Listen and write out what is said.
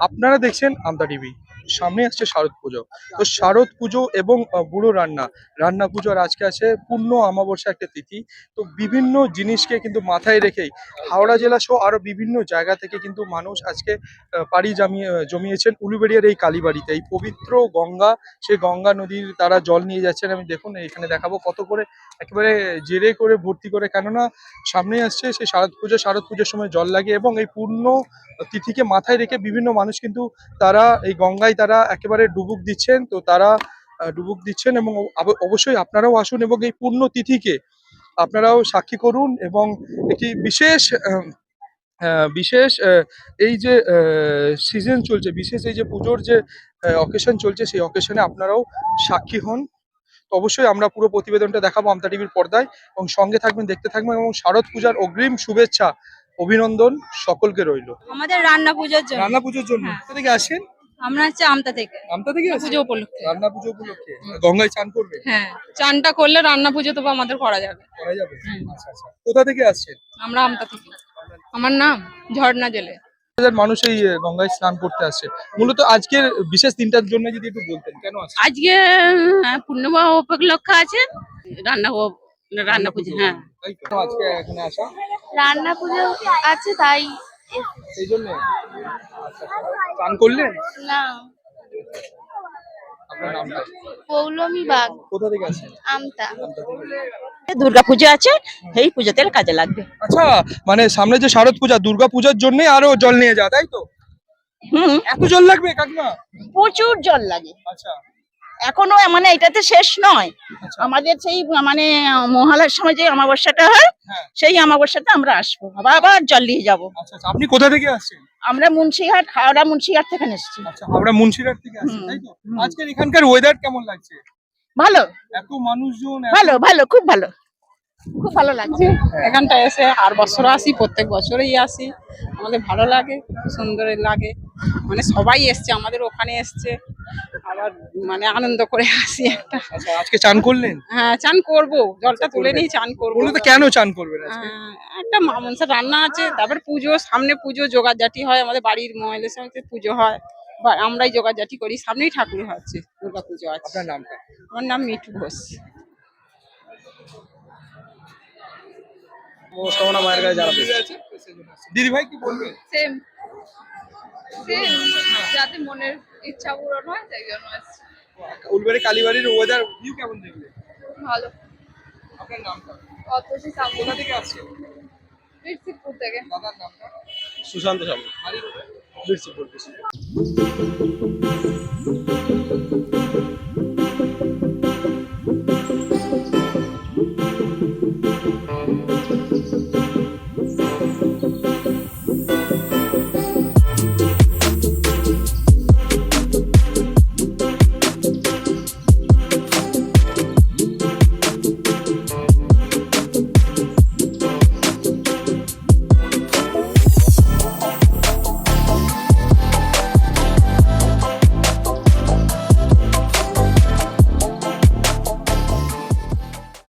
আপনারা দেখছেন আমতা টিভি। সামনে আসছে শারদ পুজো। তো শারদ পুজো এবং বুড়ো রান্না। রান্না পুজো আর আজকে আছে পূর্ণ অমাবস্যা একটা তিথি। তো বিভিন্ন জিনিসকে কিন্তু মাথায় রেখেই হাওড়া জেলা সহ আরও বিভিন্ন জায়গা থেকে কিন্তু মানুষ আজকে পাড়ি জমিয়ে জমিয়েছেন উলুবেড়িয়ার এই কালীবাড়িতে। এই পবিত্র গঙ্গা, সেই গঙ্গা নদীর তারা জল নিয়ে যাচ্ছেন। আমি দেখুন, এখানে দেখাবো কত করে একেবারে জেরে করে ভর্তি করে। কেননা সামনে আসছে সেই শারদ পুজো। শারদ পুজোর সময় জল লাগে এবং এই পূর্ণ তিথিকে মাথায় রেখে বিভিন্ন মানুষ কিন্তু তারা এই গঙ্গায় তারা একেবারে ডুবুক দিচ্ছেন তো তারা ডুবুক দিচ্ছেন এবং অবশ্যই আপনারাও আসুন এবং এই পূর্ণ তিথিকে আপনারাও সাক্ষী করুন এবং একটি বিশেষ বিশেষ এই যে সিজন চলছে বিশেষ এই যে পুজোর যে অকেশন চলছে সেই অকেশনে আপনারাও সাক্ষী হন। তো অবশ্যই আমরা পুরো প্রতিবেদনটা দেখাবো আমতা টিভির পর্দায় এবং সঙ্গে থাকবেন দেখতে থাকবেন এবং শারদ পূজার অগ্রিম শুভেচ্ছা অভিনন্দন সকলকে রইল। আমাদের রান্না পুজোর জন্য। রান্না পুজোর জন্য। হ্যাঁ। থেকে আসেন? আমরা হচ্ছে আমতা থেকে। আমতা থেকে পুজো উপলক্ষে। রান্না পুজো উপলক্ষে? গঙ্গায় চান করবে হ্যাঁ চানটা করলে রান্না পুজো তো আমাদের করা যাবে। করা যাবে? আচ্ছা আচ্ছা। কোথা থেকে আসছেন? আমরা আমতা থেকে। আমার নাম ঝর্ণা জেলে। হাজার মানুষ এই গঙ্গায় স্নান করতে আসছে। মূলত আজকের বিশেষ দিনটার জন্য যদি একটু বলতেন কেন আজকে আহ, পূর্ণিমা উপলক্ষ আছে। রান্না রান্না পুজো হ্যাঁ। তাই তো? আজকে আসা? রান্না পুজো আছে তাই। সেই জন্য। চান করলেন? না। আপনার নামটা? পৌলমী বাগ। কোথা থেকে আসছেন? আমতা। আমতা থেকে। দুর্গা পুজো আছে এই পুজোতে কাজে লাগবে। আচ্ছা মানে সামনে যে শারদ পূজা দুর্গা পূজার জন্য আরও জল নিয়ে যা তাই তো? হুম। এত জল লাগবে কাকিমা? প্রচুর জল লাগে। আচ্ছা। এখনও মানে এটাতে শেষ নয়। আচ্ছা। আমাদের সেই মানে মহালয়ার সময় যে অমাবস্যাটা হয় হ্যাঁ। সেই অমাবস্যাতে আমরা আসব। আবার আবার জল নিয়ে যাব। আচ্ছা আচ্ছা। আপনি কোথা থেকে আসছেন? আমরা মুন্সিহাট হাওড়া মুন্সিহাট থেকে এসেছি। আমরা মুন্সিরহাট থেকে আসছি তাই তো। আজকের এখানকার ওয়েদার কেমন লাগছে? ভালো। এত মানুষজন ভালো ভালো খুব ভালো। খুব ভালো লাগছে। এখানটা এসে আর বছর আসি প্রত্যেক বছরই আসি। আমাদের ভালো লাগে সুন্দর লাগে। মানে সবাই এসছে আমাদের ওখানে এসছে। আবার মানে আনন্দ করে আসি একটা। আচ্ছা আজকে চান করলেন? হ্যাঁ চান করব। জলটা তুলে নিয়ে চান করব। মূলত কেন চান করবেন আজকে? আহ, একটা মামনসা রান্না আছে তারপর পুজো সামনে পুজো জোগাড়জাটি হয় আমাদের বাড়ির মহিলার সঙ্গে পুজো হয়। বা আমরাই জোগাড়জাটি করি সামনেই ঠাকুর হচ্ছে দুর্গা পুজো আছে। আপনার নামটা? আমার নাম মিঠু ঘোষ। মোস্তফা মায়ের কাছে দিদি ভাই কি বলবেন? সেম যাতে মনের ইচ্ছা পূরণ হয় তাই জন্য আসছি উলবেড়ি কালীবাড়ির ওয়েদার ভিউ কেমন দেখলে? ভালো। আপনার নামটা? অতসী সামনে কোথা থেকে আসছেন বীরসিংপুর থেকে। দাদার নামটা? সুশান্ত সামনে বাড়ি বীরসিংপুর, বীরসিংপুর।